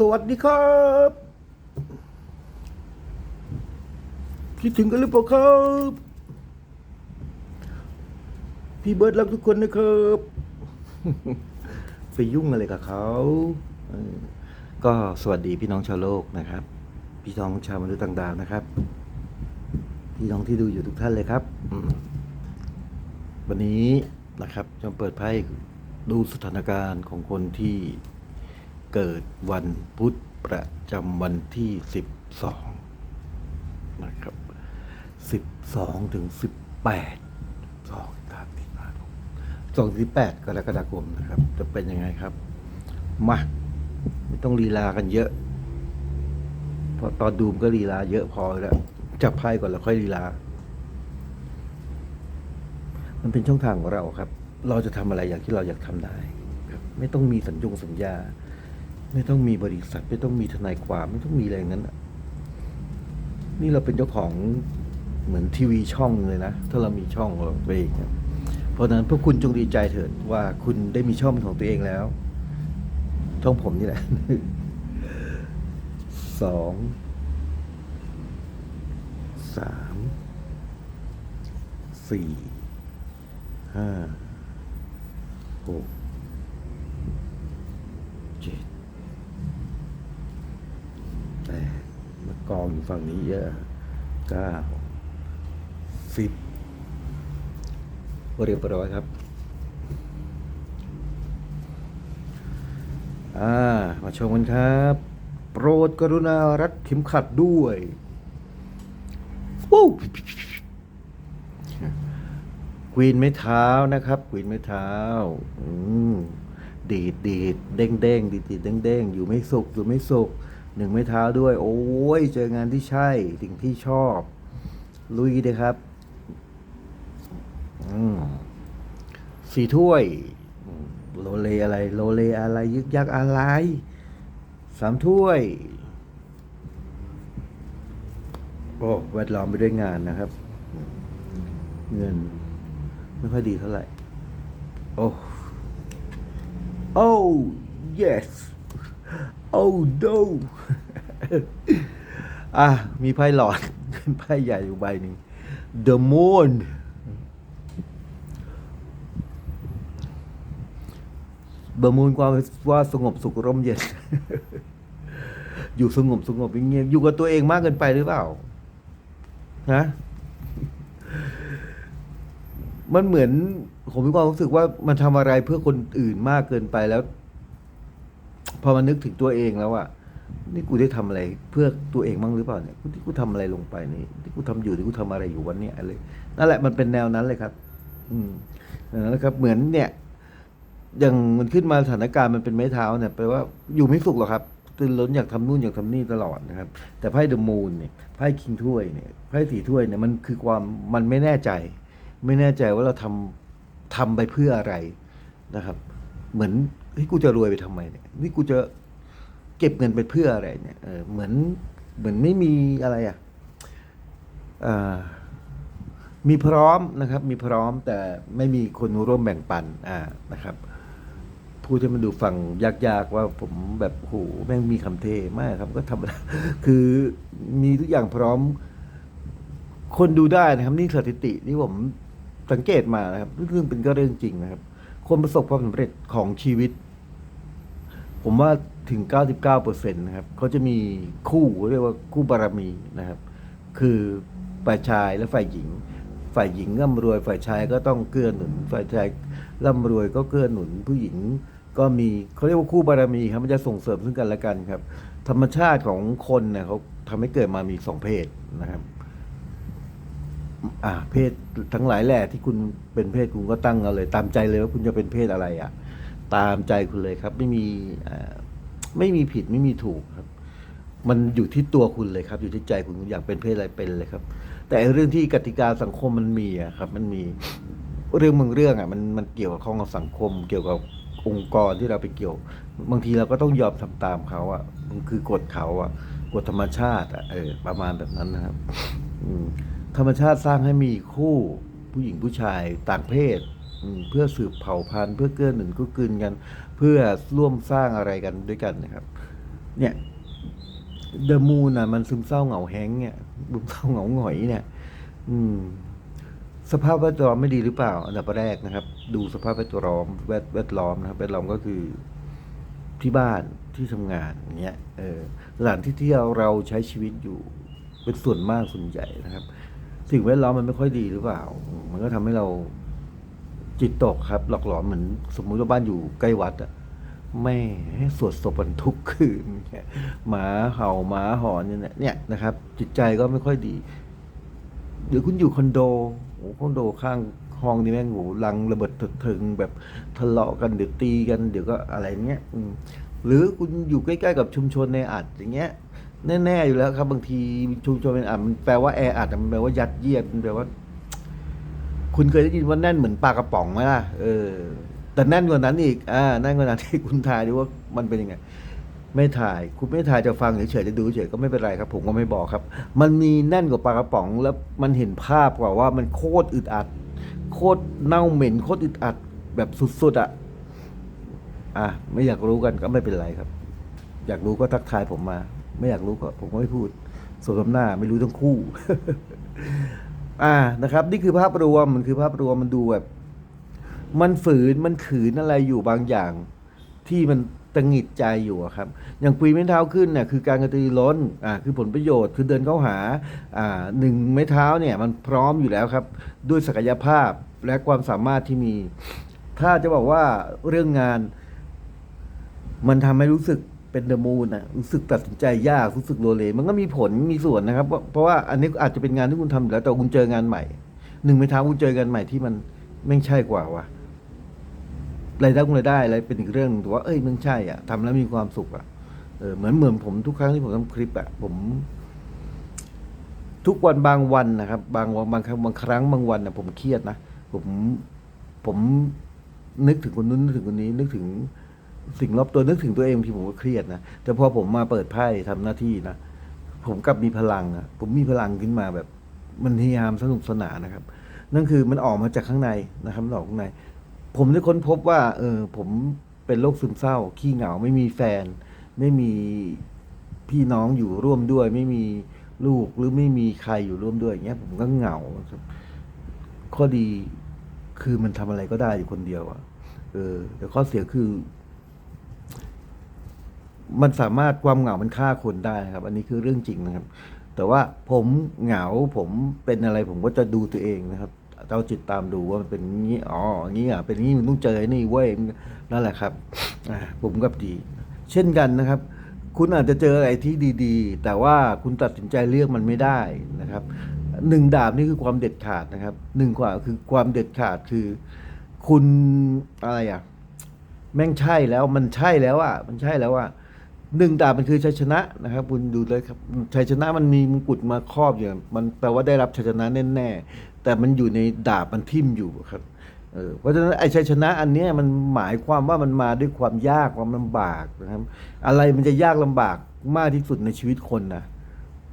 สวัสดีครับคิดถึงกันหรือเปล่าครับ พี่เบิร์ดรักทุกคนนะครับ ไปยุ่งอะไรกับเขาก็สวัสดีพี่น้องชาวโลกนะครับ พี่น้องชาวมนุษย์ต่างดาวนะครับ พี่น้องที่ดูอยู่ทุกท่านเลยครับ วันนี้นะครับจะเปิดไพ่ดูสถานการณ์ของคนที่ เกิดวันพุธประจำวันที่สิบสองนะครับสิบสองถึงสิบแปดสองสามสี่ห้าหกสองสิบแปดกรกฎาคมนะครับ จะเป็นยังไงครับ มาไม่ต้องลีลากันเยอะเพอตอนดูมก็ลีลาเยอะพอแล้วจับไพ่ก่อนแล้วค่อยลีลา มันเป็นช่องทางของเราครับ เราจะทำอะไรอย่างที่เราอยากทำได้ครับ ไม่ต้องมีสัญญงสัญญา ไม่ต้องมีบริษัท ไม่ต้องมีทนายความไม่ต้องมีอะไรงนั้นน่ะนี่เราเป็นเจ้าของเหมือนทีวีช่องเลยนะ ถ้าเรามีช่องของตัวเองครับเพราะฉะนั้นพวกคุณจงดีใจเถิดว่าคุณได้มีช่องเป็นของตัวเองแล้วช่องผมนี่แหละสองสามสี่ห้าหกเจ็ดแปดมา กองอยู่ฝั่งนี้เยอะเก้าสิบเรียบร้อยครับ อ่า มาชมกันครับ โปรดกรุณารัดเข็มขัดด้วยวู้ควีนไม้เท้านะครับควีนไม้เท้า อืมดีดดีดเด้งเด้งดีดดีดเด้งเด้งอยู่ไม่สุขอยู่ไม่สุข หนึ่งไม้เท้าด้วย โอ้ยเจองานที่ใช่ สิ่งที่ชอบ ลุยเลยครับสี่ถ้วย โลเลอะไร โลเลอะไร ยึกยักอะไร สามถ้วย โอ้แวดล้อมไปด้วยงานนะครับ เงิน ไม่ค่อยดีเท่าไหร่ โอ้ โอ้ yes โอ้ no อะมีไพ่หลอดไพ่ใหญ่อยู่ใบหนึ่ง The Moon เบอร์มูลความว่าสงบสุขร่มเย็น อยู่สงบสงบเงียบอยู่กับตัวเองมากเกินไปหรือเปล่านะมันเหมือน ผมมีความรู้สึกว่ามันทำอะไรเพื่อคนอื่นมากเกินไปแล้ว อมานึกถึงตัวเองแล้วอะนี่กูได้ทำอะไรเพื่อตัวเองบ้างหรือเปล่าเนี่ยที่กูทำอะไรลงไปนี่ที่กูทำอยู่ที่กูทำอะไรอยู่วันนี้อะไรนั่นแหละมันเป็นแนวนั้นเลยครับ อืมนั่นแหละครับ เหมือนเนี่ย อย่างมันขึ้นมาสถานการณ์มันเป็นไม้เท้าเนี่ยแปลว่าอยู่ไม่สุขหรอกครับตื่นล้นอยากทำนู่นอยากทำนี่ตลอดนะครับ แต่ไพ่เดอะมูนเนี่ยไพ่คิงถ้วยเนี่ยไพ่สีถ้วยเนี่ยมันคือความมันไม่แน่ใจ ไม่แน่ใจว่าเราทำทำไปเพื่ออะไรนะครับ เหมือน เฮ้ยกูจะรวยไปทำไมเนี่ยนี่กูจะเก็บเงินไปเพื่ออะไรเนี่ยเออเหมือนเหมือนไม่มีอะไรอะมีพร้อมนะครับ มีพร้อมแต่ไม่มีคนร่วมแบ่งปันอ่านะครับพูดให้มันดูฟังยากๆว่าผมแบบโหแม่งมีคำเทมากครับ ก็ทำคือมีทุกอย่างพร้อม คนดูได้นะครับ นี่สถิติที่ผมสังเกตมานะครับเรื่องเป็นก็เรื่องจริงนะครับ คนประสบความสำเร็จของชีวิต ผมว่าถึง 99%นะครับเขาจะมีคู่เรียกว่าคู่บารมีนะครับ คือฝ่ายชายและฝ่ายหญิง ฝ่ายหญิงร่ำรวย ฝ่ายชายก็ต้องเกื้อหนุน ฝ่ายชายร่ำรวยก็เกื้อหนุน ผู้หญิงก็มีเขาเรียกว่าคู่บารมีครับมันจะส่งเสริมซึ่งกันและกันครับ ธรรมชาติของคนเนี่ยเขาทำให้เกิดมามีสองเพศนะครับอ่าเพศทั้งหลายแหละที่คุณเป็นเพศคุณก็ตั้งเอาเลย ตามใจเลยว่าคุณจะเป็นเพศอะไรอะ ตามใจคุณเลยครับ ไม่มีไม่มีผิดไม่มีถูกครับ มันอยู่ที่ตัวคุณเลยครับ อยู่ที่ใจคุณคุณอยากเป็นเพศอะไรเป็นเลยครับ แต่เรื่องที่กติกาสังคมมันมีอะครับ มันมีเรื่องบางเรื่องอะมันมันเกี่ยวกับข้องกับสังคม เกี่ยวกับองค์กรที่เราไปเกี่ยว บางทีเราก็ต้องยอมทำตามเขาอะมันคือกฎเขาอะกฎธรรมชาติอะเออประมาณแบบนั้นนะครับอืธรรมชาติสร้างให้มีคู่ผู้หญิงผู้ชายต่างเพศ เพื่อสืบเผ่าพันธุ์เพื่อเกื้อหนุนกู้กืนกัน เพื่อร่วมสร้างอะไรกันด้วยกันนะครับ เนี่ยเดอะมูนอะ มันซึมเศร้าเหงาแฮงเนี่ยซึมเศร้าเหงาหงอยเนี่ย อืม สภาพแวดล้อมไม่ดีหรือเปล่า อันดับแรกนะครับ ดูสภาพแวดล้อมแวดแวดล้อมนะครับแวดล้อมก็คือที่บ้านที่ทำงานอย่างเงี้ยเออสถานที่ที่เราใช้ชีวิตอยู่เป็นส่วนมากส่วนใหญ่นะครับ สิ่งแวดล้อมมันไม่ค่อยดีหรือเปล่า มันก็ทำให้เรา จิตตกครับ หลอกหลอนเหมือนสมมุติว่าบ้านอยู่ใกล้วัดอะไม่ให้สวดศพกันทุกคืนหมาเห่าหมาหอนเนี่ยเนี่ยนะครับ จิตใจก็ไม่ค่อยดีหรือคุณอยู่คอนโดโอ้คอนโดข้างห้องนี่แม่งโหลังระเบิดถิดเถิงแบบทะเลาะกันเดี๋ยวตีกันเดี๋ยวก็อะไรเงี้ยหรือคุณอยู่ใกล้ๆกับชุมชนในอัดอย่างเงี้ยแน่ๆอยู่แล้วครับบางทีชุมชนในอัดมันแปลว่าแออัดมันแปลว่ายัดเยียดมันแปลว่า คุณเคยได้ยินว่าแน่นเหมือนปลากระป๋องไหมล่ะเออ แต่แน่นกว่านั้นอีกอ่าแน่นกว่านั้นที่คุณทายดูว่ามันเป็นยังไงไม่ถ่าย คุณไม่ถ่ายจะฟังเฉยๆจะดูเฉยก็ไม่เป็นไรครับ ผมก็ไม่บอกครับ มันมีแน่นกว่าปลากระป๋อง แล้วมันเห็นภาพกว่าว่ามันโคตรอึดอัด โคตรเน่าเหม็นโคตรอึดอัดแบบสุดๆอะอะไม่อยากรู้กันก็ไม่เป็นไรครับ อยากรู้ก็ทักทายผมมา ไม่อยากรู้ก็ผมก็ไม่พูดส่วนคำหน้าไม่รู้ทั้งคู่ อ่านะครับ นี่คือภาพรวมมันคือภาพรวมมันดูแบบ มันฝืนมันขืนอะไรอยู่บางอย่าง ที่มันตังหิดใจอยู่ครับ อย่างปีนไม้เท้าขึ้นเนี่ยคือการกระตือรือร้นอ่าคือผลประโยชน์คือเดินเข้าหาอ่าหนึ่งไม้เท้าเนี่ยมันพร้อมอยู่แล้วครับ ด้วยศักยภาพและความสามารถที่มี ถ้าจะบอกว่าเรื่องงาน มันทำให้รู้สึก เป็นเดอะมูนอะรู้สึกตัดสินใจยากรู้สึกโลเล มันก็มีผลมีส่วนนะครับ เพราะเพราะว่าอันนี้อาจจะเป็นงานที่คุณทำอยู่แล้วแต่คุณเจองานใหม่หนึ่งไม้เท้าคุณเจองานใหม่ที่มันไม่ใช่กว่าว่ะรายได้รายได้อะไรเป็นอีกเรื่องหนึ่งแต่ว่าเอ้ยมันใช่อะทำแล้วมีความสุขอะเออเหมือนเหมือนผมทุกครั้งที่ผมทำคลิปอะผม ทุกวันบางวันนะครับ บางวันบางครั้งบางครั้งบางวันนะผมเครียดนะผมผมนึกถึงคนนู้นนึกถึงคนนี้นึกถึง สิ่งรอบตัวนึกถึงตัวเองบางทีผมก็เครียดนะแต่พอผมมาเปิดไพ่ทำหน้าที่นะผมกลับมีพลังอะผมมีพลังขึ้นมาแบบ มันพยายามสนุกสนานนะครับ นั่นคือมันออกมาจากข้างในนะครับมันออกข้างใน ผมได้ค้นพบว่า เออ ผมเป็นโรคซึมเศร้า ขี้เหงา ไม่มีแฟน ไม่มีพี่น้องอยู่ร่วมด้วย ไม่มีลูกหรือไม่มีใครอยู่ร่วมด้วยอย่างเงี้ย ผมก็เหงาครับ ข้อดีคือมันทำอะไรก็ได้อยู่คนเดียวอะเออแต่ข้อเสียคือ มันสามารถความเหงามันฆ่าคนได้ครับ อันนี้คือเรื่องจริงนะครับ แต่ว่าผมเหงาผมเป็นอะไรผมก็จะดูตัวเองนะครับเอาจิตตามดูว่ามันเป็นอย่างนี้อ๋ออย่างนี้อะเป็นอย่างนี้มันต้องเจอนี่เว้ยนั่นแหละครับผมก็ดี เช่นกันนะครับ คุณอาจจะเจออะไรที่ดี ๆ แต่ว่าคุณตัดสินใจเลือกมันไม่ได้นะครับหนึ่งดาบนี่คือความเด็ดขาดนะครับหนึ่งกว่าคือความเด็ดขาดคือ คุณอะไรอะแม่งใช่แล้วมันใช่แล้วอะมันใช่แล้วอะ หนึ่งดาบมันคือชัยชนะนะครับคุณดูเลยครับชัยชนะมันมีมงกุฎมาครอบอยู่มันแปลว่าได้รับชัยชนะแน่ๆแต่มันอยู่ในดาบมันทิ่มอยู่ครับเพราะฉะนั้นไอ้ชัยชนะอันนี้มันหมายความว่ามันมาด้วยความยากความลำบากนะครับ อะไรมันจะยากลำบากมากที่สุดในชีวิตคนนะ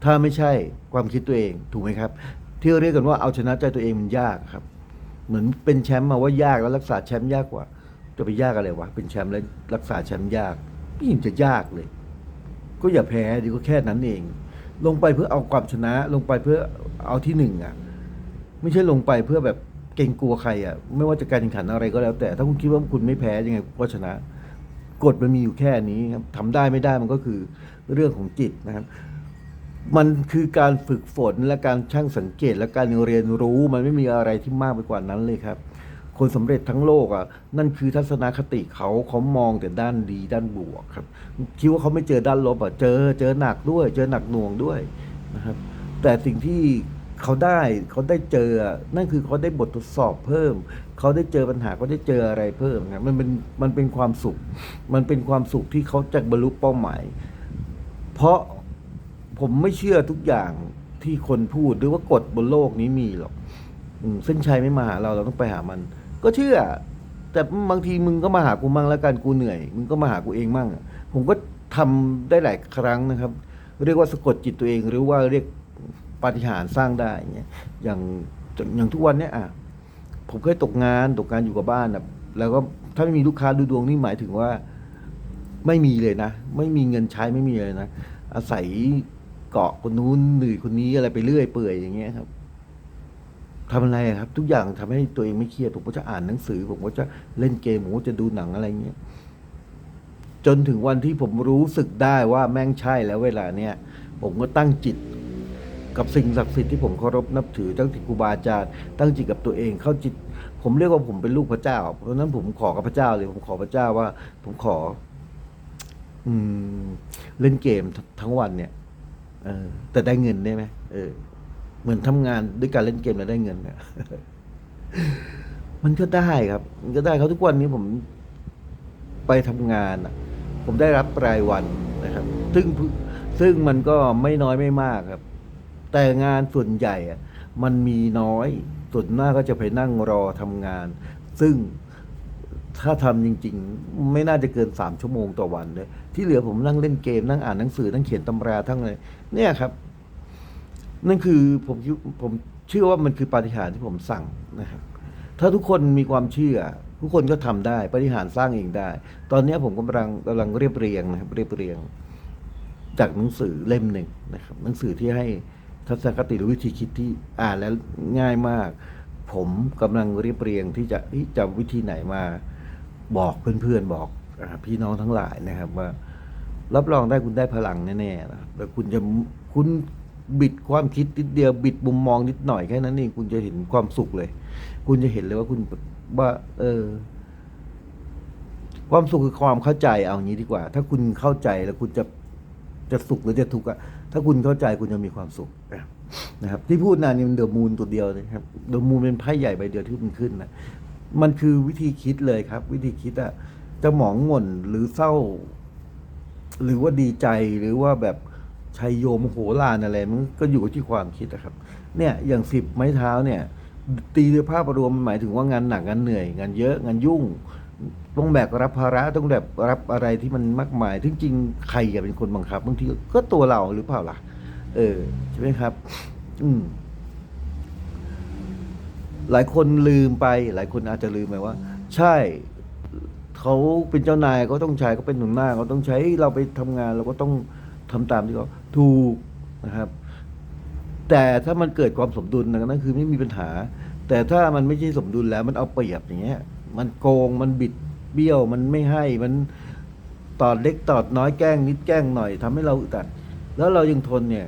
ถ้าไม่ใช่ความคิดตัวเองถูกไหมครับ ที่เรียกกันว่าเอาชนะใจตัวเองมันยากครับ เหมือนเป็นแชมป์มาว่ายากแล้วรักษาแชมป์ยากกว่า จะไปยากอะไรวะเป็นแชมป์แล้วรักษาแชมป์ยาก ไม่เห็นจะยากเลย ก็อย่าแพ้ดีก็แค่นั้นเอง ลงไปเพื่อเอาความชนะ ลงไปเพื่อเอาที่หนึ่งอะ ไม่ใช่ลงไปเพื่อแบบเกรงกลัวใครอะ ไม่ว่าจะการแข่งขันอะไรก็แล้ว แต่ถ้าคุณคิดว่าคุณไม่แพ้ยังไงก็ชนะ กฎมันมีอยู่แค่นี้ครับทำได้ไม่ได้มันก็คือเรื่องของจิตนะครับมันคือการฝึกฝนและการช่างสังเกตและการเรียนรู้ มันไม่มีอะไรที่มากไปกว่านั้นเลยครับ คนสำเร็จทั้งโลกอะนั่นคือทัศนคติเขาเขามองแต่ด้านดีด้านบวกครับ คิดว่าเขาไม่เจอด้านลบอะเจอเจอหนักด้วย เจอหนักหน่วงด้วยนะครับ แต่สิ่งที่เขาได้เขาได้เจออะนั่นคือเขาได้บททดสอบเพิ่ม เขาได้เจอปัญหาเขาได้เจออะไรเพิ่มนะมันเป็นมันเป็นความสุข มันเป็นความสุขที่เขาจะบรรลุเป้าหมาย เพราะผมไม่เชื่อทุกอย่างที่คนพูดหรือว่ากฎบนโลกนี้มีหรอกเส้นชัยไม่มาหาเราเราต้องไปหามัน ก็เชื่อ แต่บางทีมึงก็มาหากูมั่งแล้วกันกูเหนื่อย มึงก็มาหากูเองมั่งผมก็ทำได้หลายครั้งนะครับ เรียกว่าสะกดจิตตัวเอง หรือว่าเรียกปาฏิหาริย์สร้างได้อย่างเงี้ยอย่างอย่างทุกวันเนี้ยอะผมเคยตกงานตกงานอยู่กับบ้านนะแล้วก็ถ้าไม่มีลูกค้าดูดวงนี่หมายถึงว่า ไม่มีเลยนะ ไม่มีเงินใช้ไม่มีเลยนะ อาศัยเกาะคนนู้นหนือคนนี้อะไรไปเรื่อยเปื่อยอย่างเงี้ยครับ ทำอะไรครับ ทุกอย่างทำให้ตัวเองไม่เครียดผมก็จะอ่านหนังสือ ผมก็จะเล่นเกมผมก็จะดูหนังอะไรเงี้ยจนถึงวันที่ผมรู้สึกได้ว่าแม่งใช่แล้วเวลาเนี้ยผมก็ตั้งจิตกับสิ่งศักดิ์สิทธิ์ที่ผมเคารพนับถือตั้งจิตครูบาอาจารย์ตั้งจิตกับตัวเองเข้าจิต ผมเรียกว่าผมเป็นลูกพระเจ้า เพราะนั้นผมขอกับพระเจ้าเลย ผมขอพระเจ้าว่า ผมขอ อืม เล่นเกมททั้งวันเนี่ยเออแต่ได้เงินได้ไหมเออ เหมือนทำงานด้วยการเล่นเกมแล้วได้เงินเนี่ยมันก็ได้ครับ มันก็ได้เขาทุกวันนี้ผมไปทำงานอะผมได้รับรายวันนะครับ ซึ่งซึ่งมันก็ไม่น้อยไม่มากครับ แต่งานส่วนใหญ่อะมันมีน้อย ส่วนมากก็จะไปนั่งรอทำงาน ซึ่งถ้าทำจริง ๆ ไม่น่าจะเกินสามชั่วโมงต่อวันเลยที่เหลือผมนั่งเล่นเกมนั่งอ่านหนังสือนั่งเขียนตำราทั้งเลยเนี่ยครับ นั่นคือผมคิดผมเชื่อว่ามันคือปาฏิหาริย์ที่ผมสั่งนะครับ ถ้าทุกคนมีความเชื่อ ทุกคนก็ทำได้ปาฏิหารย์สร้างเองได้ ตอนนี้ผมกำลังกำลังเรียบเรียงนะครับ เรียบเรียง จากหนังสือเล่มหนึ่งนะครับ หนังสือที่ให้ทัศนคติหรือวิธีคิดที่อ่านแล้วง่ายมาก ผมกำลังเรียบเรียงที่จะจะวิธีไหนมาบอกเพื่อนๆบอกพี่น้องทั้งหลายนะครับว่า รับรองได้คุณได้พลังแน่ๆนะแล้วคุณจะคุณ บิดความคิดนิดเดียวบิดมุมมองนิดหน่อยแค่นั้นเองคุณจะเห็นความสุขเลย คุณจะเห็นเลยว่าคุณว่า เออ ความสุขคือความเข้าใจเอางี้ดีกว่า ถ้าคุณเข้าใจแล้วคุณจะจะสุขหรือจะทุกข์อะถ้าคุณเข้าใจคุณจะมีความสุขนะครับ ที่พูดนานนี่มันเดอะมูนตัวเดียวนะครับเดอะมูนเป็นไพ่ใหญ่ใบเดียวที่มันขึ้นนะมันคือวิธีคิดเลยครับ วิธีคิดอะจะหมองหม่นหรือเศร้า หรือว่าดีใจหรือว่าแบบ ชัยโยมโหฬารอะไรมันก็อยู่ที่ความคิดนะครับ เนี่ยอย่างสิบไม้เท้าเนี่ย ตีโดยภาพรวมมันหมายถึงว่างานหนักงานเหนื่อย งานเยอะงานยุ่งต้องแบกรับภาระต้องแบบรับอะไรที่มันมากมายที่จริงใครจะเป็นคนบังคับบางทีก็ตัวเราหรือเปล่าล่ะ เออใช่ไหมครับ อืม หลายคนลืมไป หลายคนอาจจะลืมไปว่า ใช่เขาเป็นเจ้านายเขาต้องใช้เขาเป็นหนุนหน้าเขาต้องใช้เราไปทำงานเราก็ต้องทำตามที่เขา ถูกนะครับ แต่ถ้ามันเกิดความสมดุลนั่นคือไม่มีปัญหา แต่ถ้ามันไม่ใช่สมดุลแล้วมันเอาเปรียบอย่างเงี้ย มันโกงมันบิดเบี้ยวมันไม่ให้มันตอดเล็กตอดน้อยแกล้งนิดแกล้งหน่อยทำให้เราอึดอัดแล้วเรายังทนเนี่ย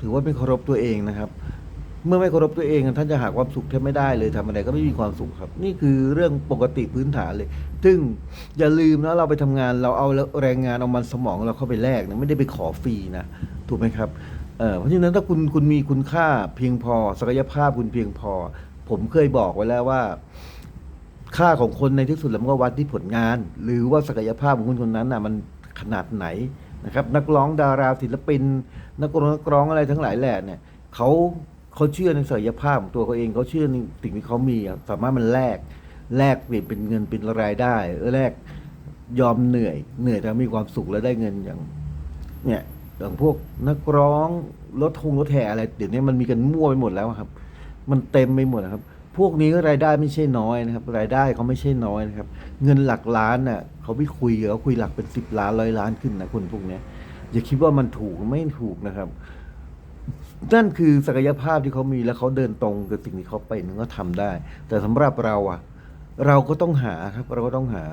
ถือว่าไม่เคารพตัวเองนะครับ เมื่อไม่เคารพตัวเองท่านจะหาความสุขแทบไม่ได้เลยทำอะไรก็ไม่มีความสุขครับ นี่คือเรื่องปกติพื้นฐานเลย ซึ่งอย่าลืมนะเราไปทำงานเราเอาแรงงานเอามันสมองเราเข้าไปแลกนะไม่ได้ไปขอฟรีนะถูกไหมครับเเพราะฉะนั้นถ้าคุณคุณมีคุณค่าเพียงพอ ศักยภาพคุณเพียงพอ ผมเคยบอกไว้แล้วว่า ค่าของคนในที่สุดแล้วมันก็วัดที่ผลงาน หรือว่าศักยภาพของคนคนนั้นน่ะมันขนาดไหนนะครับ นักร้องดาราศิลปิน นักร้องนักร้องอะไรทั้งหลายแหล่เนี่ยเขา เขาเชื่อในศักยภาพของตัวเขาเองเขาเชื่อในสิ่งที่เขามีสามารถมันแลกแลกเปลี่ยนเป็นเงินเป็นรายได้แลกยอมเหนื่อย เหนื่อยแต่มีความสุขแล้วได้เงินอย่าง เนี่ยอย่างพวกนักร้องรถทงรถแห่อะไรเดี๋ยวนี้มันมีกันมั่วไปหมดแล้วครับ มันเต็มไปหมดครับ พวกนี้ก็รายได้ไม่ใช่น้อยนะครับ รายได้เขาไม่ใช่น้อยนะครับ เงินหลักล้านน่ะเขาไม่คุยเขาคุยหลักเป็นสิบล้านร้อยล้านขึ้นนะคนพวกเนี้ยอย่าคิดว่ามันถูกไม่ถูกนะครับ นั่นคือศักยภาพที่เขามีแล้วเขาเดินตรงกับสิ่งที่เขาเป็นก็ทำได้ แต่สำหรับเราอะ เราก็ต้องหาครับเราก็ต้องหา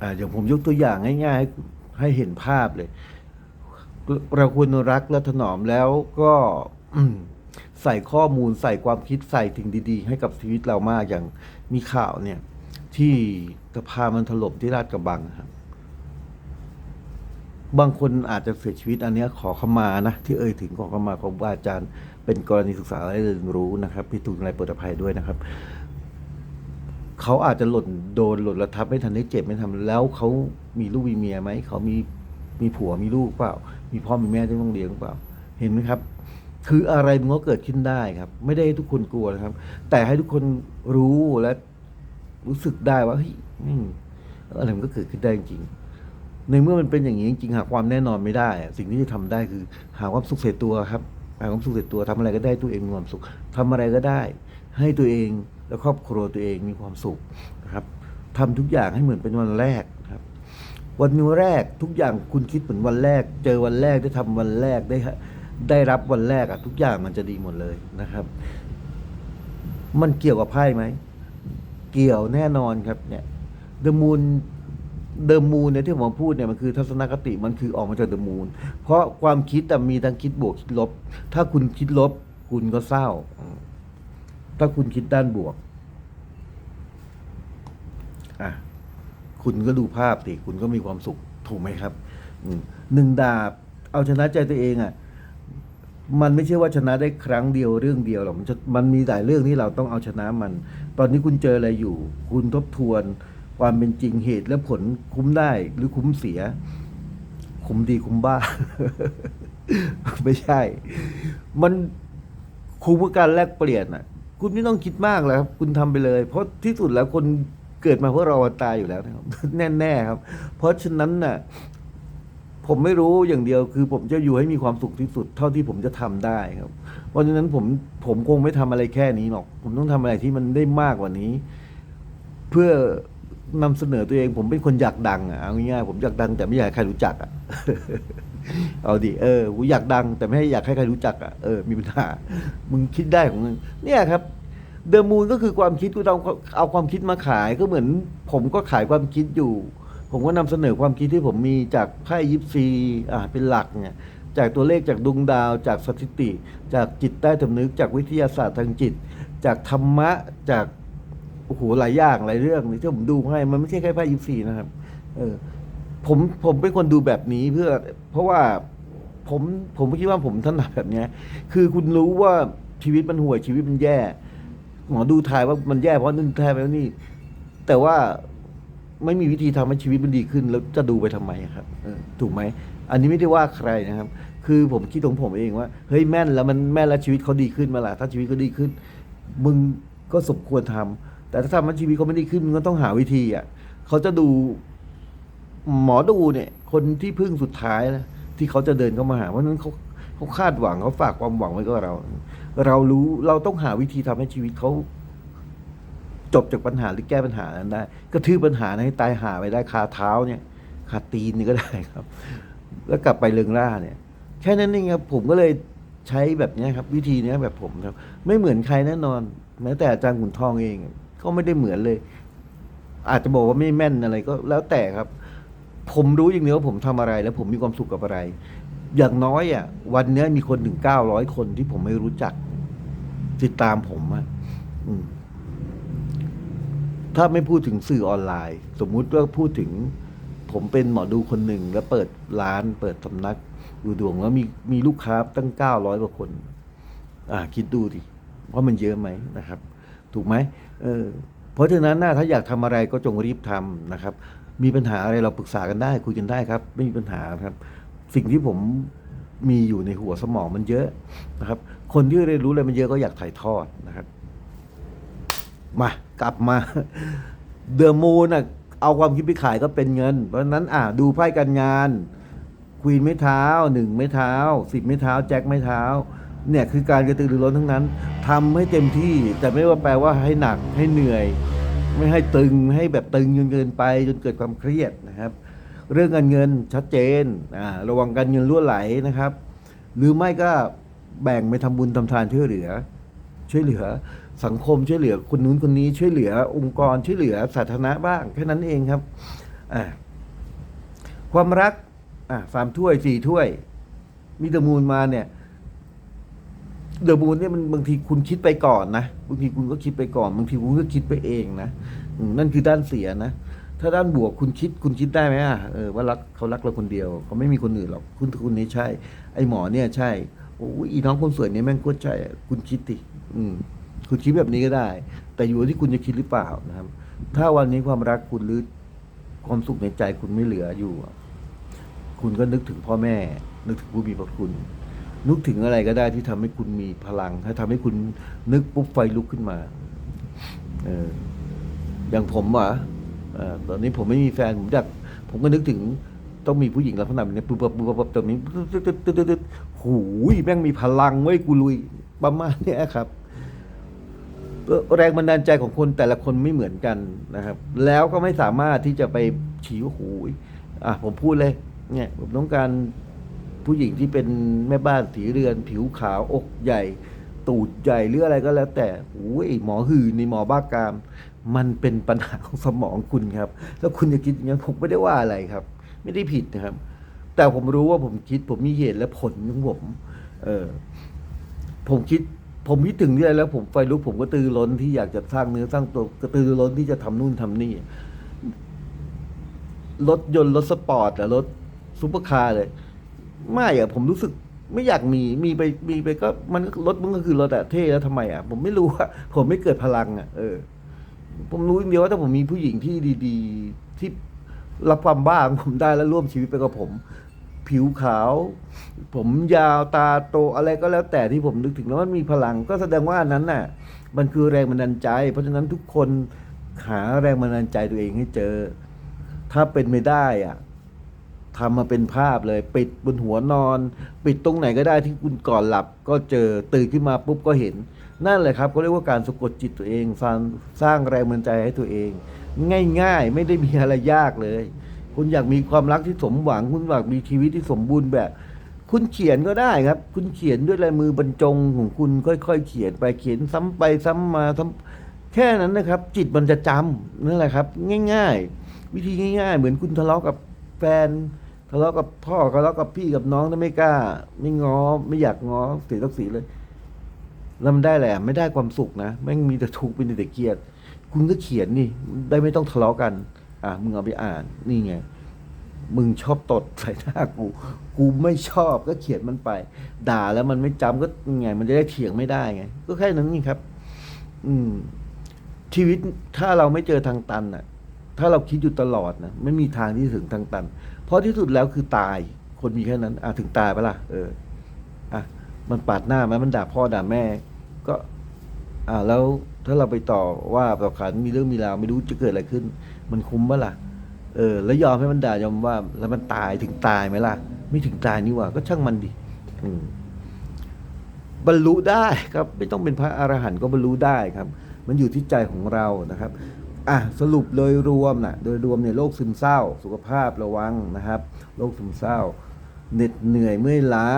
อ่าอย่างผมยกตัวอย่างง่าย ๆ ให้เห็นภาพเลย เราควรรักและถนอมแล้วก็ใส่ข้อมูลใส่ความคิดใส่สิ่งดี ๆ ให้กับชีวิตเรามากอย่างมีข่าวเนี่ย ที่สะพามันถล่มที่ราชกระบังครับ บางคนอาจจะเสียชีวิตอันนี้ขอเขมานะ ที่เอ่ยถึงขอเขมาของอาจารย์ เป็นกรณีศึกษาและเรียนรู้นะครับพี่ตูนอะไรเปิดภัยด้วยนะครับเขาอาจจะหล่นโดนหล่นระทับไม่ทันได้เจ็บไม่ทำแล้วเขามีลูกมีเมียไหมเขามีมีผัวมีลูกเปล่า มีพ่อมีแม่ที่ต้องเลี้ยงเปล่า เห็นไหมครับ คืออะไรมันก็เกิดขึ้นได้ครับ ไม่ได้ให้ทุกคนกลัวนะครับ แต่ให้ทุกคนรู้และรู้สึกได้ว่าเฮ้ยแม่งอะไรมันก็เกิดขึ้นได้จริง ในเมื่อมันเป็นอย่างนี้จริงๆหาความแน่นอนไม่ได้ สิ่งที่จะทำได้คือ หาความสุขเสียตัวครับหาความสุขเสียตัวทำอะไรก็ได้ตัวเองมีความสุขทำอะไรก็ได้ ให้ตัวเองและครอบครัวตัวเองมีความสุขนะครับทำทุกอย่างให้เหมือนเป็นวันแรกครับ วันนี้แรกทุกอย่างคุณคิดเหมือนวันแรก เจอวันแรกได้ทำวันแรกได้ได้รับวันแรกอะทุกอย่างมันจะดีหมดเลยนะครับ มันเกี่ยวกับไพ่ไหมเกี่ยวแน่นอนครับเนี่ยเดอะมูน เดอะมูนเนี่ยที่ผมพูดเนี่ยมันคือทัศนคติมันคือออกมาจากเดอะมูนเพราะความคิดแต่มีทั้งคิดบวกคิดลบ ถ้าคุณคิดลบ คุณก็เศร้า ถ้าคุณคิดด้านบวกอะคุณก็ดูภาพสิคุณก็มีความสุขถูกไหมครับหนึ่งดาบ เอาชนะใจตัวเองอะ่ะมันไม่ใช่ว่าชนะได้ครั้งเดียวเรื่องเดียวหรอกมันจะมันมีหลายเรื่องที่เราต้องเอาชนะมัน ตอนนี้คุณเจออะไรอยู่ คุณทบทวน ความเป็นจริงเหตุและผลคุ้มได้หรือคุ้มเสีย คุ้มดีคุ้มบ้า ไม่ใช่ มันคุ้มกับการแลกเปลี่ยนอะ คุณไม่ต้องคิดมากแล้วครับ คุณทำไปเลย เพราะที่สุดแล้วคนเกิดมาเพื่อรอวันตายอยู่แล้วนะครับ แน่ๆครับ เพราะฉะนั้นน่ะ ผมไม่รู้อย่างเดียวคือ ผมจะอยู่ให้มีความสุขที่สุด เท่าที่ผมจะทำได้ครับ เพราะฉะนั้นผมผมคงไม่ทำอะไรแค่นี้หรอก ผมต้องทำอะไรที่มันได้มากกว่านี้ เพื่อ นำเสนอตัวเอง ผมเป็นคนอยากดังอะเอาง่ายๆผมอยากดังแต่ไม่อยากให้ใครรู้จักอะเอาดิเออกูอยากดัง แต่ไม่ให้อยากให้ใครรู้จักอะเออมีปัญหามึงคิดได้ของมึงเนี่ยครับเดอะมูนก็คือความคิดคุณเอาเอาความคิดมาขายก็เหมือน ผมก็ขายความคิดอยู่ ผมก็นำเสนอความคิดที่ผมมีจากไพ่ยิปซีอ่าเป็นหลักเนี่ยจากตัวเลขจากดวงดาวจากสถิติ จากจิตใต้สำนึกจากวิทยาศาสตร์ทางจิต จากธรรมะจาก อ้โหหลายอย่างหลายเรื่องที่ผมดูให้มันไม่ใช่แค่ไพ่ยิปซีนะครับ เออ ผมผมเป็นคนดูแบบนี้เพื่อ เพราะว่าผมผมคิดว่าผมถนัดแบบเนี้ย คือคุณรู้ว่าชีวิตมันห่วยชีวิตมันแย่ หมอดูทายว่ามันแย่เพราะนั่นทายไปแล้วนี่ แต่ว่าไม่มีวิธีทำให้ชีวิตมันดีขึ้น แล้วจะดูไปทำไมครับออถูกไหม อันนี้ไม่ได้ว่าใครนะครับ คือผมคิดของผมเองว่าเฮ้ยแม่นแล้วมันแม่นแล้วชีวิตเขาดีขึ้นมาละถ้าชีวิตเขาดีขึ้น มึงก็สมควรทำ แต่ถ้าทำให้ชีวิตเขาไม่ดีขึ้นมึงก็ต้องหาวิธีอะเขาจะดูหมอดูเนี่ย คนที่พึ่งสุดท้ายนะที่เขาจะเดินเข้ามาหาเพราะนั้นเขาเขาคาดหวังเขาฝากความหวังไว้กับเรา เรารู้เราต้องหาวิธีทำให้ชีวิตเขาจบจากปัญหาหรือแก้ปัญหานั้นได้กระทืบปัญหานั้นให้ตายหาไปได้คาเท้าเนี่ยคาตีนนี่ก็ได้ครับ แล้วกลับไปเริงร่าเนี่ย แค่นั้นเองครับผมก็เลยใช้แบบนี้ครับ วิธีนี้แบบผมครับ ไม่เหมือนใครแน่นอน แม้แต่อาจารย์ขุนทองเอง ก็ไม่ได้เหมือนเลย อาจจะบอกว่าไม่แม่นอะไรก็แล้วแต่ครับ ผมรู้อย่างเดียวว่าผมทำอะไร แล้วผมมีความสุขกับอะไร อย่างน้อยอะ วันเนี้ยมีคนถึงเก้าร้อยคนที่ผมไม่รู้จัก ติดตามผมอะถ้าไม่พูดถึงสื่อออนไลน์ สมมุติว่าพูดถึง ผมเป็นหมอดูคนหนึ่งแล้วเปิดร้าน เปิดสำนักดูดวงแล้วมีมีลูกค้าตั้งเก้าร้อยกว่าคน อ่า คิดดูดิว่ามันเยอะไหมนะครับ ถูกไหมเออเพราะฉะนั้นน่าถ้าอยากทำอะไรก็จงรีบทำนะครับ มีปัญหาอะไรเราปรึกษากันได้ คุยกันได้ครับ ไม่มีปัญหาครับ สิ่งที่ผมมีอยู่ในหัวสมองมันเยอะนะครับ คนที่เรียนรู้อะไรมันเยอะก็อยากถ่ายทอดนะครับ มากลับมาเดอะมูนอะเอาความคิดไปขายก็เป็นเงิน เพราะฉะนั้นอะดูไพ่การงานควีนไม่เท้าหนึ่งไม่เท้าสิบไม่เท้าแจ็คไม่เท้า เนี่ยคือการกระตือรือร้นทั้งนั้นทำให้เต็มที่แต่ไม่ว่าแปลว่าให้หนักให้เหนื่อย ไม่ให้ตึงให้แบบตึงจนเกินไปจนเกิดความเครียดนะครับ เรื่องการเงินชัดเจนระวังการเงินรั่วไหลนะครับ หรือไม่ก็แบ่งไปทำบุญทำทานช่วยเหลือ ช่วยเหลือสังคมช่วยเหลือคนนู้นคนนี้ช่วยเหลือ องค์กรช่วยเหลือสาธารณะบ้างแค่นั้นเองครับความรักสามถ้วยสี่ถ้วยมีเดอะมูนมาเนี่ย เดอะมูนเนี่ยมันบางทีคุณคิดไปก่อนนะบางทีคุณก็คิดไปก่อน บางทีคุณก็คิดไปเองนะนั่นคือด้านเสียนะ ถ้าด้านบวกคุณคิดคุณคิดได้ไหมอะเออว่ารักเขารักเราคนเดียวเขาไม่มีคนอื่นหรอกคุณคุณนี้ใช่ ไอหมอเนี่ยใช่โอ้ยอีน้องคนสวยเนี่ยแม่งก็ใช่คุณคิดดิอืมคุณคิดแบบนี้ก็ได้ แต่อยู่ที่คุณจะคิดหรือเปล่านะครับ ถ้าวันนี้ความรักคุณหรือความสุขในใจคุณไม่เหลืออยู่ คุณก็นึกถึงพ่อแม่ นึกถึงผู้มีพระคุณ นึกถึงอะไรก็ได้ที่ทำให้คุณมีพลัง ถ้าทำให้คุณนึกปุ๊บไฟลุกขึ้นมา เอออย่างผมอะตอนนี้ผมไม่มีแฟนผมอยากผมก็นึกถึงต้องมีผู้หญิงลักษณะแบบนี้ปุ๊บปุ๊บปุ๊บปุ๊บตรงนี้ตึ๊ดตึ๊ดตึ๊ดตึ๊ดหูยแม่งมีพลังเว้กูลุยประมาณนี้ครับ แรงบันดาลใจของคนแต่ละคนไม่เหมือนกันนะครับ แล้วก็ไม่สามารถที่จะไปชี้ว่าโอ้โหอะผมพูดเลย เนี่ย ผมต้องการ ผู้หญิงที่เป็นแม่บ้านสีเรือน ผิวขาวอกใหญ่ ตูดใหญ่หรืออะไรก็แล้ว แต่โอ้ยหมอหือในหมอบ้ากาม มันเป็นปัญหาของสมองคุณครับ แล้วคุณจะคิดอย่างนั้นผมไม่ได้ว่าอะไรครับ ไม่ได้ผิดนะครับ แต่ผมรู้ว่าผมคิดผมมีเหตุและผลของผมเออผมคิดผมคิดถึงนี่แล้ว ผมไฟลุกผมก็ตือร้นที่อยากจะสร้างเนื้อสร้างตัวกระตือร้นที่จะทำนู่นทำนี่รถยนต์รถสปอร์ตหรือรถซุปเปอร์คาร์เลย ไม่อะผมรู้สึกไม่อยากมีมีไปมีไปก็มันรถมึงก็คือรถอะเท่แล้วทำไมอะผมไม่รู้อะผมไม่เกิดพลังอะเออ ผมรู้เดียวว่าถ้าผมมีผู้หญิงที่ดีๆ ที่รับความบ้าของผมได้แล้วร่วมชีวิตไปกับผม ผิวขาว ผมยาวตาโตอะไรก็แล้วแต่ที่ผมนึกถึงแล้วมันมีพลัง ก็แสดงว่าอันนั้นน่ะ มันคือแรงบันดาลใจ เพราะฉะนั้นทุกคนหาแรงบันดาลใจตัวเองให้เจอ ถ้าเป็นไม่ได้อะ ทำมาเป็นภาพเลย ปิดบนหัวนอน ปิดตรงไหนก็ได้ที่คุณก่อนหลับ ก็เจอตื่นขึ้นมาปุ๊บก็เห็น นั่นแหละครับเขาเรียกว่าการสะกดจิตตัวเองสร้างสร้างแรงบันใจให้ตัวเอง ง่ายๆ ไม่ได้มีอะไรยากเลย คุณอยากมีความรักที่สมหวัง คุณอยากมีชีวิตที่สมบูรณ์แบบ คุณเขียนก็ได้ครับ คุณเขียนด้วยลายมือบรรจงของคุณค่อย ๆ เขียนไปเขียนซ้ำไปซ้ำมาซ้ำแค่นั้นนะครับ จิตมันจะจำนั่นแหละครับ ง่าย ๆ วิธีง่าย ๆ เหมือนคุณทะเลาะกับแฟน ทะเลาะกับพ่อทะเลาะกับพี่กับน้องแต่ไม่กล้า ไม่ง้อไม่อยากง้อเสียศักดิ์ศรีเลยแล้วมันได้แหละไม่ได้ความสุขนะแม่งมีแต่ทุกข์เป็นแต่เกียดคุณก็เขียนนี่ได้ไม่ต้องทะเลาะกัน อะมึงเอาไปอ่าน นี่ไงมึงชอบตดใส่หน้ากู กูไม่ชอบก็เขียนมันไป ด่าแล้วมันไม่จำก็ไง มันจะได้เถียงไม่ได้ไง ก็แค่นั้นนี่ครับ อืม ชีวิตถ้าเราไม่เจอทางตันน่ะ ถ้าเราคิดอยู่ตลอดนะไม่มีทางที่ถึงทางตัน เพราะที่สุดแล้วคือตาย คนมีแค่นั้นอะถึงตายไปล่ะ เอออะมันปาดหน้าไหมมันด่าพ่อด่าแม่ ก็ อ่าแล้วถ้าเราไปต่อว่าต่อขันมีเรื่องมีราวไม่รู้จะเกิดอะไรขึ้น มันคุ้มปะล่ะ เออ แล้วยอมให้มันด่ายอมว่า แล้วมันตายถึงตายไหมล่ะ ไม่ถึงตายนี่หว่า ก็ช่างมันดิอืมบรรลุได้ครับ ไม่ต้องเป็นพระอรหันต์ก็บรรลุได้ครับ มันอยู่ที่ใจของเรานะครับ อะสรุปโดยรวมนะโดยรวมเนี่ยโรคซึมเศร้า สุขภาพระวังนะครับโรคซึมเศร้าเหน็ดเหนื่อยเมื่อยล้า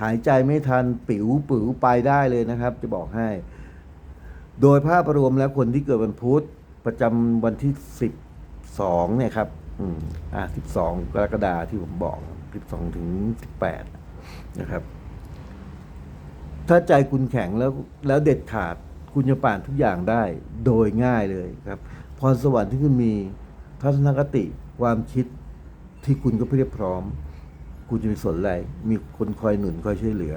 หายใจไม่ทันปิ๋วปิ๋วไปได้เลยนะครับ จะบอกให้ โดยภาพรวมแล้วคนที่เกิดวันพุธประจำวันที่สิบสองเนี่ยครับอืมอะสิบสองกรกฎาที่ผมบอกสิบสองถึงสิบแปดนะครับ ถ้าใจคุณแข็งแล้วแล้วเด็ดขาด คุณจะผ่านทุกอย่างได้โดยง่ายเลยครับพรสวรรค์ที่คุณมีทัศนคติความคิดที่คุณก็เพียบพร้อม คุณจะมีสนอะไรมีคนคอยหนุนคอยช่วยเหลือ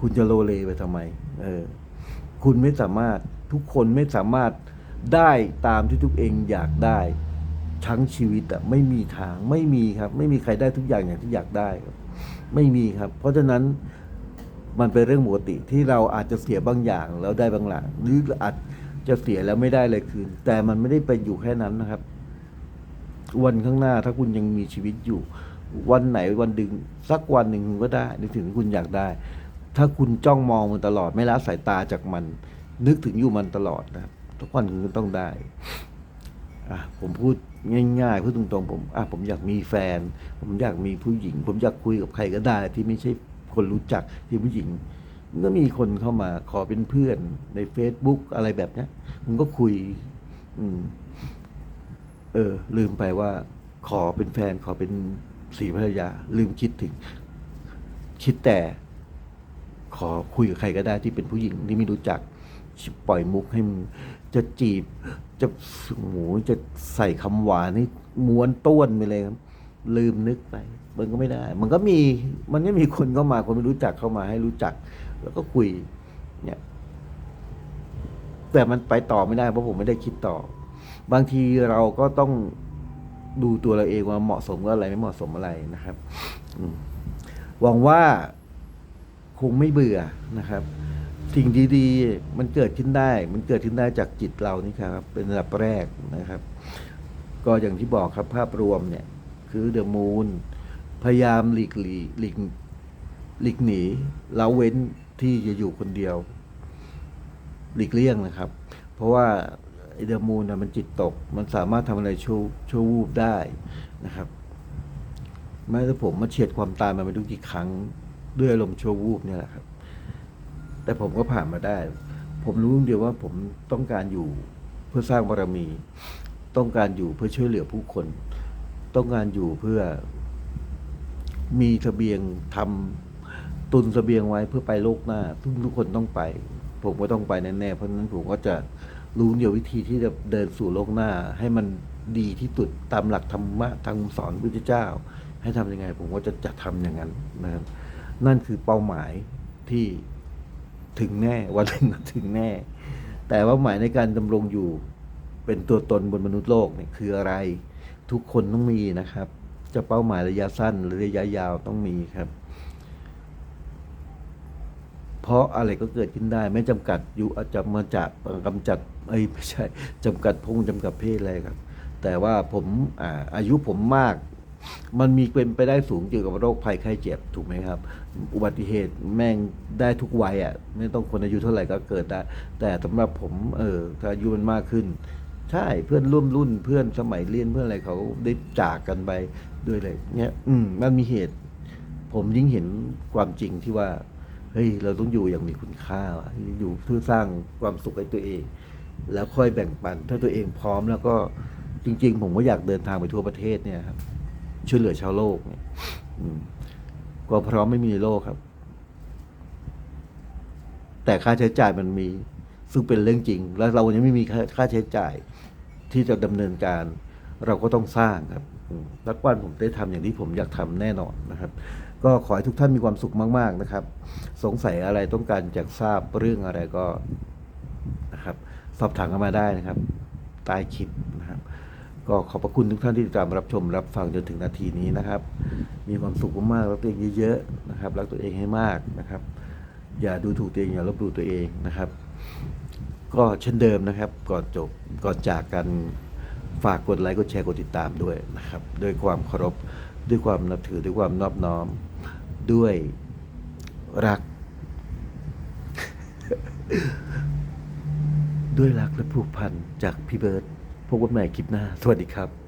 คุณจะโลเลไปทำไมเออคุณไม่สามารถทุกคนไม่สามารถได้ตามที่ทุกเองอยากได้ทั้งชีวิตอะไม่มีทางไม่มีครับ ไม่มีใครได้ทุกอย่างอย่างที่อยากได้ครับ ไม่มีครับ เพราะฉะนั้น มันเป็นเรื่องปกติที่เราอาจจะเสียบางอย่างแล้วได้บางอย่างหรืออาจจะเสียแล้วไม่ได้เลยคืน แต่มันไม่ได้ไปอยู่แค่นั้นนะครับ วันข้างหน้าถ้าคุณยังมีชีวิตอยู่ วันไหนวันดึงสักวันหนึ่งคุณก็ได้นึกถึงที่คุณอยากได้ ถ้าคุณจ้องมองมันตลอดไม่ละสายตาจากมัน นึกถึงอยู่มันตลอดนะครับทุกวันคุณก็ต้องได้อะผมพูดง่ายๆพูดตรงๆผมอะผมอยากมีแฟน ผมอยากมีผู้หญิง ผมอยากคุยกับใครก็ได้ที่ไม่ใช่ คนรู้จักที่ผู้หญิงก็มีคนเข้ามาขอเป็นเพื่อนใน Facebook อะไรแบบนี้ยผมก็คุย อืม เออ ลืมไปว่า ขอเป็นแฟนขอเป็นสีภรรยา ลืมคิดถึง คิดแต่ ขอคุยกับใครก็ได้ที่เป็นผู้หญิงที่ไม่รู้จัก ปล่อยมุกให้มึงจะจีบ จะโอ้โหจะใส่คำหวานให้ม้วนต้วนไปเลยครับ ลืมนึกไป มันก็ไม่ได้ มันก็มี มันก็มีคนเข้ามา คนไม่รู้จักเข้ามาให้รู้จัก แล้วก็คุย เนี่ย แต่มันไปต่อไม่ได้เพราะผมไม่ได้คิดต่อ บางทีเราก็ต้องดูตัวเราเองว่าเหมาะสมกับอะไรไม่เหมาะสมอะไรนะครับหวังว่าคงไม่เบื่อนะครับ สิ่งดีๆ มันเกิดขึ้นได้ มันเกิดขึ้นได้จากจิตเรานี่ครับ เป็นระดับแรกนะครับ ก็อย่างที่บอกครับภาพรวมเนี่ย คือเดอะมูนพยายามหลีกหลีหลีกหลีกหนีละเว้นที่จะอยู่คนเดียว หลีกเลี่ยงนะครับ เพราะว่าไอเดอะมูนนะมันจิตตก มันสามารถทำอะไรชั่วชั่ววูบได้นะครับแม้แต่ผมมาเฉียดความตายมาไม่รู้กี่ครั้งด้วยอารมณ์ชั่ววูบเนี่ยแหละครับ แต่ผมก็ผ่านมาได้ ผมรู้อย่างเดียวว่าผมต้องการอยู่เพื่อสร้างบารมี ต้องการอยู่เพื่อช่วยเหลือผู้คน ต้องการอยู่เพื่อมีเสบียงทำตุนเสบียงไว้เพื่อไปโลกหน้าทุกทุกคนต้องไป ผมก็ต้องไปแน่ๆเพราะฉะนั้นผมก็จะรู้เดียววิธีที่จะเดินสู่โลกหน้า ให้มันดีที่สุดตามหลักธรรมะทางสอนพระพุทธเจ้า ให้ทำยังไง ผมก็จะจะทำอย่างนั้นนะครับ นั่นคือเป้าหมายที่ถึงแน่วันหนึ่งถึงแน่ แต่ว่าหมายในการดำรงอยู่เป็นตัวตนบนมนุษย์โลกเนี่ยคืออะไร ทุกคนต้องมีนะครับ จะเป้าหมายระยะสั้นหรือระยะยาวต้องมีครับ เพราะอะไรก็เกิดขึ้นได้ไม่จำกัดอยู่อาจจะมาจากกำจัดเอ้ไม่ใช่จำกัดพงจำกัดเพศอะไรครับ แต่ว่าผมอ่าอายุผมมากมันมีเป็นไปได้สูงเกี่ยวกับโรคภัยไข้เจ็บถูกไหมครับ อุบัติเหตุแม่งได้ทุกวัยอะ ไม่ต้องคนอายุเท่าไหร่ก็เกิดได้ แต่สำหรับผมเออถ้าอายุมันมากขึ้น ใช่เพื่อนร่วมรุ่นเพื่อนสมัยเรียนเพื่อนอะไรเขาได้จากกันไปด้วยเลยเนี่ยอืมมันมีเหตุ ผมยิ่งเห็นความจริงที่ว่าเฮ้ยเราต้องอยู่อย่างมีคุณค่าอยู่เพื่อสร้างความสุขให้ตัวเอง แล้วค่อยแบ่งปัน ถ้าตัวเองพร้อมแล้วก็จริง ๆ ผมก็อยากเดินทางไปทั่วประเทศเนี่ยครับ ช่วยเหลือชาวโลกเนี่ยอืมควาพร้อมไม่มีในโลกครับ แต่ค่าใช้จ่ายมันมี ซึ่งเป็นเรื่องจริง แล้วเรายังไม่มีค่าใช้จ่ายที่จะดำเนินการ เราก็ต้องสร้างครับอืมสักวันผมได้ทำอย่างที่ผมอยากทำแน่นอนนะครับ ก็ขอให้ทุกท่านมีความสุขมาก ๆนะครับ สงสัยอะไรต้องการอยากทราบเรื่องอะไรก็นะครับ สอบถามกันมาได้นะครับใต้คลิปนะครับ ก็ขอบพระคุณทุกท่านที่ติดตามรับชมรับฟังจนถึงนาทีนี้นะครับ มีความสุขมากๆรักตัวเองเยอะๆนะครับรักตัวเองให้มากนะครับ อย่าดูถูกตัวเองอย่าลบหลู่ตัวเองนะครับ ก็เช่นเดิมนะครับ ก่อนจบก่อนจากกันฝากกดไลค์กดแชร์กดติดตามด้วยนะครับ ด้วยความเคารพด้วยความนับถือด้วยความนอบน้อม ด้วยรัก ด้วยรักและผูกพันจากพี่เบิร์ตพบกันใหม่คลิปหน้า สวัสดีครับ